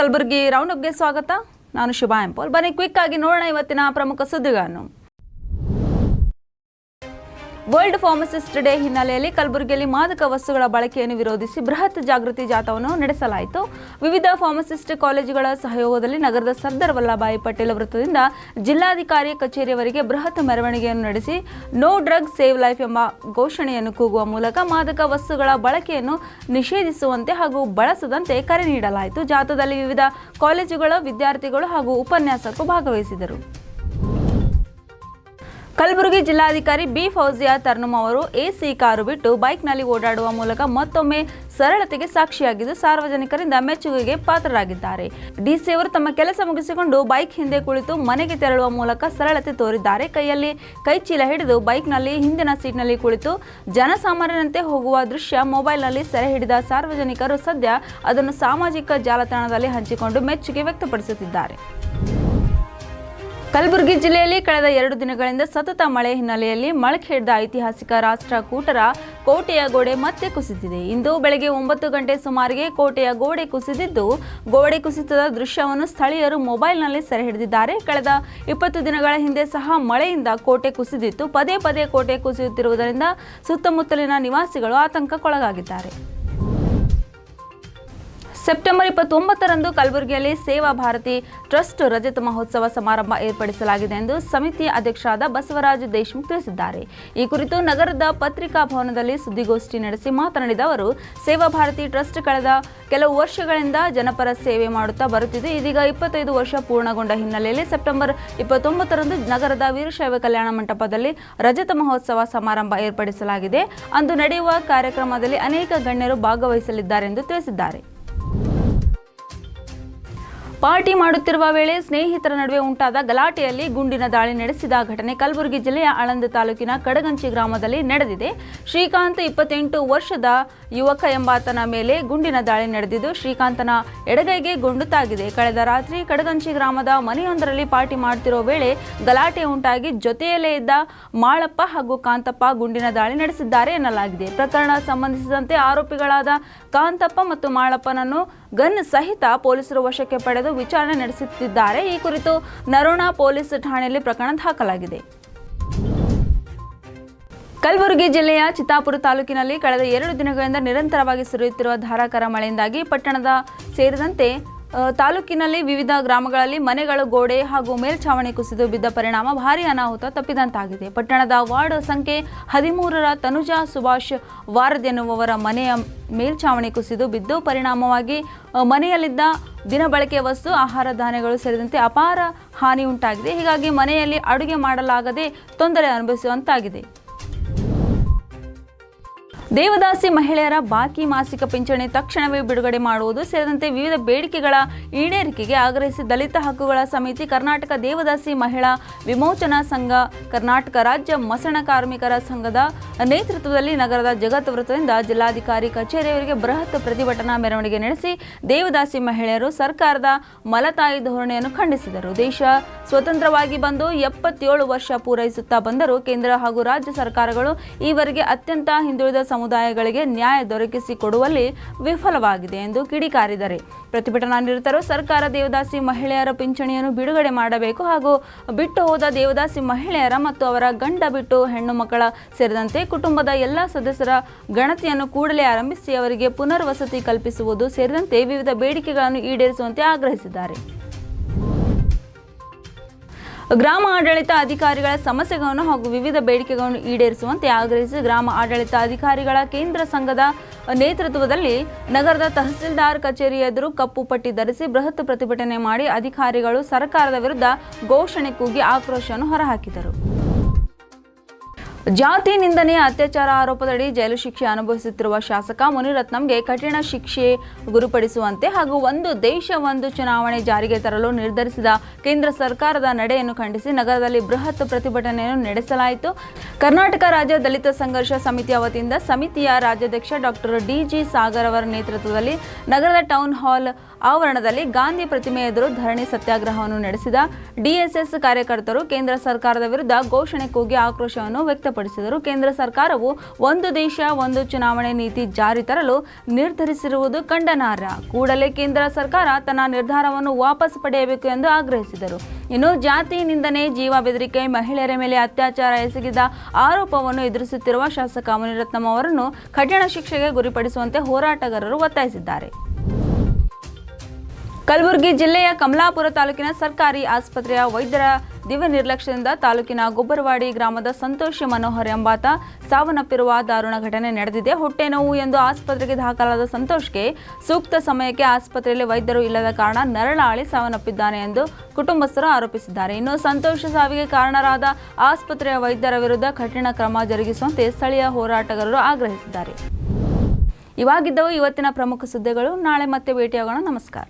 Kalaburagi round ಅಪ್ಗೆ ಸ್ವಾಗತ. ನಾನು ಶುಭಾ ಎಂಪೋಲ್. ಬನ್ನಿ ಕ್ವಿಕ್ ಆಗಿ ನೋಡೋಣ ಇವತ್ತಿನ ಪ್ರಮುಖ ಸುದ್ದಿಗಳನ್ನು. ವರ್ಲ್ಡ್ ಫಾರ್ಮಸಿಸ್ಟ್ ಡೇ ಹಿನ್ನೆಲೆಯಲ್ಲಿ ಕಲಬುರಗಿಯಲ್ಲಿ ಮಾದಕ ವಸ್ತುಗಳ ಬಳಕೆಯನ್ನು ವಿರೋಧಿಸಿ ಬೃಹತ್ ಜಾಗೃತಿ ಜಾಥಾವನ್ನು ನಡೆಸಲಾಯಿತು. ವಿವಿಧ ಫಾರ್ಮಸಿಸ್ಟ್ ಕಾಲೇಜುಗಳ ಸಹಯೋಗದಲ್ಲಿ ನಗರದ ಸರ್ದಾರ್ ವಲ್ಲಭಾಯಿ ಪಟೇಲ್ ವೃತ್ತದಿಂದ ಜಿಲ್ಲಾಧಿಕಾರಿ ಕಚೇರಿಯವರೆಗೆ ಬೃಹತ್ ಮೆರವಣಿಗೆಯನ್ನು ನಡೆಸಿ ನೋ ಡ್ರಗ್ ಸೇವ್ ಲೈಫ್ ಎಂಬ ಘೋಷಣೆಯನ್ನು ಕೂಗುವ ಮೂಲಕ ಮಾದಕ ವಸ್ತುಗಳ ಬಳಕೆಯನ್ನು ನಿಷೇಧಿಸುವಂತೆ ಹಾಗೂ ಬಳಸದಂತೆ ಕರೆ ನೀಡಲಾಯಿತು. ಜಾಥಾದಲ್ಲಿ ವಿವಿಧ ಕಾಲೇಜುಗಳ ವಿದ್ಯಾರ್ಥಿಗಳು ಹಾಗೂ ಉಪನ್ಯಾಸಕರು ಭಾಗವಹಿಸಿದರು. ಕಲಬುರಗಿ ಜಿಲ್ಲಾಧಿಕಾರಿ ಬಿ ಫೌಜಿಯಾ ತರ್ನುಮ್ ಅವರು ಎಸಿ ಕಾರು ಬಿಟ್ಟು ಬೈಕ್ನಲ್ಲಿ ಓಡಾಡುವ ಮೂಲಕ ಮತ್ತೊಮ್ಮೆ ಸರಳತೆಗೆ ಸಾಕ್ಷಿಯಾಗಿದ್ದು ಸಾರ್ವಜನಿಕರಿಂದ ಮೆಚ್ಚುಗೆಗೆ ಪಾತ್ರರಾಗಿದ್ದಾರೆ. ಡಿಸಿ ಅವರು ತಮ್ಮ ಕೆಲಸ ಮುಗಿಸಿಕೊಂಡು ಬೈಕ್ ಹಿಂದೆ ಕುಳಿತು ಮನೆಗೆ ತೆರಳುವ ಮೂಲಕ ಸರಳತೆ ತೋರಿದ್ದಾರೆ. ಕೈಯಲ್ಲಿ ಕೈಚೀಲ ಹಿಡಿದು ಬೈಕ್ನಲ್ಲಿ ಹಿಂದಿನ ಸೀಟ್ನಲ್ಲಿ ಕುಳಿತು ಜನಸಾಮಾನ್ಯರಂತೆ ಹೋಗುವ ದೃಶ್ಯ ಮೊಬೈಲ್ನಲ್ಲಿ ಸೆರೆ ಹಿಡಿದ ಸಾರ್ವಜನಿಕರು ಸದ್ಯ ಅದನ್ನು ಸಾಮಾಜಿಕ ಜಾಲತಾಣದಲ್ಲಿ ಹಂಚಿಕೊಂಡು ಮೆಚ್ಚುಗೆ ವ್ಯಕ್ತಪಡಿಸುತ್ತಿದ್ದಾರೆ. ಕಲಬುರಗಿ ಜಿಲ್ಲೆಯಲ್ಲಿ ಕಳೆದ ಎರಡು ದಿನಗಳಿಂದ ಸತತ ಮಳೆ ಹಿನ್ನೆಲೆಯಲ್ಲಿ ಮಳಖೇಡ್ದ ಐತಿಹಾಸಿಕ ರಾಷ್ಟ್ರಕೂಟರ ಕೋಟೆಯ ಗೋಡೆ ಮತ್ತೆ ಕುಸಿದಿದೆ. ಇಂದು ಬೆಳಗ್ಗೆ ಒಂಬತ್ತು ಗಂಟೆ ಸುಮಾರಿಗೆ ಕೋಟೆಯ ಗೋಡೆ ಕುಸಿದಿದ್ದು, ಗೋಡೆ ಕುಸಿತದ ದೃಶ್ಯವನ್ನು ಸ್ಥಳೀಯರು ಮೊಬೈಲ್ನಲ್ಲಿ ಸೆರೆ ಹಿಡಿದಿದ್ದಾರೆ. ಕಳೆದ ಇಪ್ಪತ್ತು ದಿನಗಳ ಹಿಂದೆ ಸಹ ಮಳೆಯಿಂದ ಕೋಟೆ ಕುಸಿದಿತ್ತು. ಪದೇ ಪದೇ ಕೋಟೆ ಕುಸಿಯುತ್ತಿರುವುದರಿಂದ ಸುತ್ತಮುತ್ತಲಿನ ನಿವಾಸಿಗಳು ಆತಂಕಕ್ಕೊಳಗಾಗಿದ್ದಾರೆ. ಸೆಪ್ಟೆಂಬರ್ ಇಪ್ಪತ್ತೊಂಬತ್ತರಂದು ಕಲಬುರಗಿಯಲ್ಲಿ ಸೇವಾ ಭಾರತಿ ಟ್ರಸ್ಟ್ ರಜತ ಮಹೋತ್ಸವ ಸಮಾರಂಭ ಏರ್ಪಡಿಸಲಾಗಿದೆ ಎಂದು ಸಮಿತಿಯ ಅಧ್ಯಕ್ಷರಾದ ಬಸವರಾಜ ದೇಶಮುಖ್ ತಿಳಿಸಿದ್ದಾರೆ. ಈ ಕುರಿತು ನಗರದ ಪತ್ರಿಕಾ ಭವನದಲ್ಲಿ ಸುದ್ದಿಗೋಷ್ಠಿ ನಡೆಸಿ ಮಾತನಾಡಿದ ಅವರು, ಸೇವಾ ಭಾರತಿ ಟ್ರಸ್ಟ್ ಕಳೆದ ಕೆಲವು ವರ್ಷಗಳಿಂದ ಜನಪರ ಸೇವೆ ಮಾಡುತ್ತಾ ಬರುತ್ತಿದೆ. ಇದೀಗ ಇಪ್ಪತ್ತೈದು ವರ್ಷ ಪೂರ್ಣಗೊಂಡ ಹಿನ್ನೆಲೆಯಲ್ಲಿ ಸೆಪ್ಟೆಂಬರ್ ಇಪ್ಪತ್ತೊಂಬತ್ತರಂದು ನಗರದ ವೀರಶೈವ ಕಲ್ಯಾಣ ಮಂಟಪದಲ್ಲಿ ರಜತ ಮಹೋತ್ಸವ ಸಮಾರಂಭ ಏರ್ಪಡಿಸಲಾಗಿದೆ. ಅಂದು ನಡೆಯುವ ಕಾರ್ಯಕ್ರಮದಲ್ಲಿ ಅನೇಕ ಗಣ್ಯರು ಭಾಗವಹಿಸಲಿದ್ದಾರೆ ಎಂದು ತಿಳಿಸಿದ್ದಾರೆ. ಪಾರ್ಟಿ ಮಾಡುತ್ತಿರುವ ವೇಳೆ ಸ್ನೇಹಿತರ ನಡುವೆ ಉಂಟಾದ ಗಲಾಟೆಯಲ್ಲಿ ಗುಂಡಿನ ದಾಳಿ ನಡೆಸಿದ ಘಟನೆ ಕಲಬುರಗಿ ಜಿಲ್ಲೆಯ ಆಳಂದ ತಾಲೂಕಿನ ಕಡಗಂಚಿ ಗ್ರಾಮದಲ್ಲಿ ನಡೆದಿದೆ. ಶ್ರೀಕಾಂತ್ ಇಪ್ಪತ್ತೆಂಟು ವರ್ಷದ ಯುವಕ ಎಂಬಾತನ ಮೇಲೆ ಗುಂಡಿನ ದಾಳಿ ನಡೆದಿದ್ದು, ಶ್ರೀಕಾಂತನ ಎಡಗೈಗೆ ಗುಂಡು ತಾಗಿದೆ. ಕಳೆದ ರಾತ್ರಿ ಕಡಗಂಚಿ ಗ್ರಾಮದ ಮನೆಯೊಂದರಲ್ಲಿ ಪಾರ್ಟಿ ಮಾಡುತ್ತಿರುವ ವೇಳೆ ಗಲಾಟೆ ಉಂಟಾಗಿ ಜೊತೆಯಲ್ಲೇ ಇದ್ದ ಮಾಳಪ್ಪ ಹಾಗೂ ಕಾಂತಪ್ಪ ಗುಂಡಿನ ದಾಳಿ ನಡೆಸಿದ್ದಾರೆ ಎನ್ನಲಾಗಿದೆ. ಪ್ರಕರಣ ಸಂಬಂಧಿಸಿದಂತೆ ಆರೋಪಿಗಳಾದ ಕಾಂತಪ್ಪ ಮತ್ತು ಮಾಳಪ್ಪನನ್ನು ಗನ್ ಸಹಿತ ಪೊಲೀಸರು ವಶಕ್ಕೆ ಪಡೆದು ವಿಚಾರಣೆ ನಡೆಸುತ್ತಿದ್ದಾರೆ. ಈ ಕುರಿತು ನರೋಣ ಪೊಲೀಸ್ ಠಾಣೆಯಲ್ಲಿ ಪ್ರಕರಣ ದಾಖಲಾಗಿದೆ. ಕಲಬುರಗಿ ಜಿಲ್ಲೆಯ ಚಿತ್ತಾಪುರ ತಾಲೂಕಿನಲ್ಲಿ ಕಳೆದ ಎರಡು ದಿನಗಳಿಂದ ನಿರಂತರವಾಗಿ ಸುರಿಯುತ್ತಿರುವ ಧಾರಾಕಾರ ಮಳೆಯಿಂದಾಗಿ ಪಟ್ಟಣದ ಸೇರಿದಂತೆ ತಾಲೂಕಿನಲ್ಲಿ ವಿವಿಧ ಗ್ರಾಮಗಳಲ್ಲಿ ಮನೆಗಳು ಗೋಡೆ ಹಾಗೂ ಮೇಲ್ಛಾವಣಿ ಕುಸಿದು ಬಿದ್ದ ಪರಿಣಾಮ ಭಾರಿ ಅನಾಹುತ ತಪ್ಪಿದಂತಾಗಿದೆ. ಪಟ್ಟಣದ ವಾರ್ಡ್ ಸಂಖ್ಯೆ ಹದಿಮೂರರ ತನುಜಾ ಸುಭಾಷ್ ವಾರದ್ ಎನ್ನುವವರ ಮನೆಯ ಮೇಲ್ಛಾವಣಿ ಕುಸಿದು ಬಿದ್ದು ಪರಿಣಾಮವಾಗಿ ಮನೆಯಲ್ಲಿದ್ದ ದಿನಬಳಕೆಯ ವಸ್ತು, ಆಹಾರ ಧಾನ್ಯಗಳು ಸೇರಿದಂತೆ ಅಪಾರ ಹಾನಿ ಉಂಟಾಗಿದೆ ಹೀಗಾಗಿ ಮನೆಯಲ್ಲಿ ಅಡುಗೆ ಮಾಡಲಾಗದೆ ತೊಂದರೆ ಅನುಭವಿಸುವಂತಾಗಿದೆ. ದೇವದಾಸಿ ಮಹಿಳೆಯರ ಬಾಕಿ ಮಾಸಿಕ ಪಿಂಚಣಿ ತಕ್ಷಣವೇ ಬಿಡುಗಡೆ ಮಾಡುವುದು ಸೇರಿದಂತೆ ವಿವಿಧ ಬೇಡಿಕೆಗಳ ಈಡೇರಿಕೆಗೆ ಆಗ್ರಹಿಸಿ ದಲಿತ ಹಕ್ಕುಗಳ ಸಮಿತಿ ಕರ್ನಾಟಕ ದೇವದಾಸಿ ಮಹಿಳಾ ವಿಮೋಚನಾ ಸಂಘ, ಕರ್ನಾಟಕ ರಾಜ್ಯ ಮಸಣ ಕಾರ್ಮಿಕರ ಸಂಘದ ನೇತೃತ್ವದಲ್ಲಿ ನಗರದ ಜಗತ್ ವೃತ್ತದಿಂದ ಜಿಲ್ಲಾಧಿಕಾರಿ ಕಚೇರಿಯವರಿಗೆ ಬೃಹತ್ ಪ್ರತಿಭಟನಾ ಮೆರವಣಿಗೆ ನಡೆಸಿ ದೇವದಾಸಿ ಮಹಿಳೆಯರು ಸರ್ಕಾರದ ಮಲತಾಯಿ ಧೋರಣೆಯನ್ನು ಖಂಡಿಸಿದರು. ದೇಶ ಸ್ವತಂತ್ರವಾಗಿ ಬಂದು ಎಪ್ಪತ್ತೇಳು ವರ್ಷ ಪೂರೈಸುತ್ತಾ ಬಂದರೂ ಕೇಂದ್ರ ಹಾಗೂ ರಾಜ್ಯ ಸರ್ಕಾರಗಳು ಈವರೆಗೆ ಅತ್ಯಂತ ಹಿಂದುಳಿದ ಸಮುದಾಯಗಳಿಗೆ ನ್ಯಾಯ ದೊರಕಿಸಿಕೊಡುವಲ್ಲಿ ವಿಫಲವಾಗಿದೆ ಎಂದು ಕಿಡಿಕಾರಿದರೆ ಪ್ರತಿಭಟನಾ ನಿರತರು ಸರ್ಕಾರ ದೇವದಾಸಿ ಮಹಿಳೆಯರ ಪಿಂಚಣಿಯನ್ನು ಬಿಡುಗಡೆ ಮಾಡಬೇಕು ಹಾಗೂ ಬಿಟ್ಟು ಹೋದ ದೇವದಾಸಿ ಮಹಿಳೆಯರ ಮತ್ತು ಅವರ ಗಂಡ ಬಿಟ್ಟು ಹೆಣ್ಣು ಮಕ್ಕಳ ಸೇರಿದಂತೆ ಕುಟುಂಬದ ಎಲ್ಲ ಸದಸ್ಯರ ಗಣತಿಯನ್ನು ಕೂಡಲೇ ಆರಂಭಿಸಿ ಅವರಿಗೆ ಪುನರ್ವಸತಿ ಕಲ್ಪಿಸುವುದು ಸೇರಿದಂತೆ ವಿವಿಧ ಬೇಡಿಕೆಗಳನ್ನು ಈಡೇರಿಸುವಂತೆ ಆಗ್ರಹಿಸಿದ್ದಾರೆ. ಗ್ರಾಮ ಆಡಳಿತ ಅಧಿಕಾರಿಗಳ ಸಮಸ್ಯೆಗಳನ್ನು ಹಾಗೂ ವಿವಿಧ ಬೇಡಿಕೆಗಳನ್ನು ಈಡೇರಿಸುವಂತೆ ಆಗ್ರಹಿಸಿ ಗ್ರಾಮ ಆಡಳಿತ ಅಧಿಕಾರಿಗಳ ಕೇಂದ್ರ ಸಂಘದ ನೇತೃತ್ವದಲ್ಲಿ ನಗರದ ತಹಸೀಲ್ದಾರ್ ಕಚೇರಿ ಎದುರು ಕಪ್ಪು ಪಟ್ಟಿ ಧರಿಸಿ ಬೃಹತ್ ಪ್ರತಿಭಟನೆ ಮಾಡಿ ಅಧಿಕಾರಿಗಳು ಸರ್ಕಾರದ ವಿರುದ್ಧ ಘೋಷಣೆ ಕೂಗಿ ಆಕ್ರೋಶವನ್ನು ಹೊರಹಾಕಿದರು. ಜಾತಿ ನಿಂದನೆ ಅತ್ಯಾಚಾರ ಆರೋಪದಡಿ ಜೈಲು ಶಿಕ್ಷೆ ಅನುಭವಿಸುತ್ತಿರುವ ಶಾಸಕ ಮುನಿರತ್ನಂಗೆ ಕಠಿಣ ಶಿಕ್ಷೆ ಗುರುಪಡಿಸುವಂತೆ ಹಾಗೂ ಒಂದು ದೇಶ ಒಂದು ಚುನಾವಣೆ ಜಾರಿಗೆ ತರಲು ನಿರ್ಧರಿಸಿದ ಕೇಂದ್ರ ಸರ್ಕಾರದ ನಡೆಯನ್ನು ಖಂಡಿಸಿ ನಗರದಲ್ಲಿ ಬೃಹತ್ ಪ್ರತಿಭಟನೆಯನ್ನು ನಡೆಸಲಾಯಿತು. ಕರ್ನಾಟಕ ರಾಜ್ಯ ದಲಿತ ಸಂಘರ್ಷ ಸಮಿತಿಯ ವತಿಯಿಂದ ಸಮಿತಿಯ ರಾಜ್ಯಾಧ್ಯಕ್ಷ ಡಾಕ್ಟರ್ ಡಿಜಿ ಸಾಗರ್ ಅವರ ನೇತೃತ್ವದಲ್ಲಿ ನಗರದ ಟೌನ್ ಹಾಲ್ ಆವರಣದಲ್ಲಿ ಗಾಂಧಿ ಪ್ರತಿಮೆ ಎದುರು ಧರಣಿ ಸತ್ಯಾಗ್ರಹವನ್ನು ನಡೆಸಿದ ಡಿಎಸ್ಎಸ್ ಕಾರ್ಯಕರ್ತರು ಕೇಂದ್ರ ಸರ್ಕಾರದ ವಿರುದ್ಧ ಘೋಷಣೆ ಕೂಗಿ ಆಕ್ರೋಶವನ್ನು ವ್ಯಕ್ತಪಡಿಸಿದರು. ವ್ಯಕ್ತಪಡಿಸಿದರು ಕೇಂದ್ರ ಸರ್ಕಾರವು ಒಂದು ದೇಶ, ಒಂದು ಚುನಾವಣೆ ನೀತಿ ಜಾರಿ ತರಲು ನಿರ್ಧರಿಸಿರುವುದು ಖಂಡನಾರ್ಹ ಕೂಡಲೇ ಕೇಂದ್ರ ಸರ್ಕಾರ ತನ್ನ ನಿರ್ಧಾರವನ್ನು ವಾಪಸ್ ಪಡೆಯಬೇಕು ಎಂದು ಆಗ್ರಹಿಸಿದರು. ಇನ್ನು ಜಾತಿ ನಿಂದನೆ ಜೀವ ಬೆದರಿಕೆ, ಮಹಿಳೆಯರ ಮೇಲೆ ಅತ್ಯಾಚಾರ ಎಸಗಿದ ಆರೋಪವನ್ನು ಎದುರಿಸುತ್ತಿರುವ ಶಾಸಕ ಮುನಿರತ್ನಂ ಅವರನ್ನು ಕಠಿಣ ಶಿಕ್ಷೆಗೆ ಗುರಿಪಡಿಸುವಂತೆ ಹೋರಾಟಗಾರರು ಒತ್ತಾಯಿಸಿದ್ದಾರೆ. ಕಲಬುರಗಿ ಜಿಲ್ಲೆಯ ಕಮಲಾಪುರ ತಾಲೂಕಿನ ಸರ್ಕಾರಿ ಆಸ್ಪತ್ರೆಯ ವೈದ್ಯರ ದಿವ್ಯ ನಿರ್ಲಕ್ಷ್ಯದಿಂದ ತಾಲೂಕಿನ ಗೊಬ್ಬರವಾಡಿ ಗ್ರಾಮದ ಸಂತೋಷ ಮನೋಹರ್ ಎಂಬಾತ ಸಾವನ್ನಪ್ಪಿರುವ ದಾರುಣ ಘಟನೆ ನಡೆದಿದೆ. ಹೊಟ್ಟೆ ನೋವು ಎಂದು ಆಸ್ಪತ್ರೆಗೆ ದಾಖಲಾದ ಸಂತೋಷ್ಗೆ ಸೂಕ್ತ ಸಮಯಕ್ಕೆ ಆಸ್ಪತ್ರೆಯಲ್ಲಿ ವೈದ್ಯರು ಇಲ್ಲದ ಕಾರಣ ನರಳಾಳಿ ಸಾವನ್ನಪ್ಪಿದ್ದಾನೆ ಎಂದು ಕುಟುಂಬಸ್ಥರು ಆರೋಪಿಸಿದ್ದಾರೆ. ಇನ್ನು ಸಂತೋಷ ಸಾವಿಗೆ ಕಾರಣರಾದ ಆಸ್ಪತ್ರೆಯ ವೈದ್ಯರ ವಿರುದ್ಧ ಕಠಿಣ ಕ್ರಮ ಜರುಗಿಸುವಂತೆ ಸ್ಥಳೀಯ ಹೋರಾಟಗಾರರು ಆಗ್ರಹಿಸಿದ್ದಾರೆ. ಇವಾಗಿದ್ದವು ಇವತ್ತಿನ ಪ್ರಮುಖ ಸುದ್ದಿಗಳು. ನಾಳೆ ಮತ್ತೆ ಭೇಟಿಯಾಗೋಣ. ನಮಸ್ಕಾರ.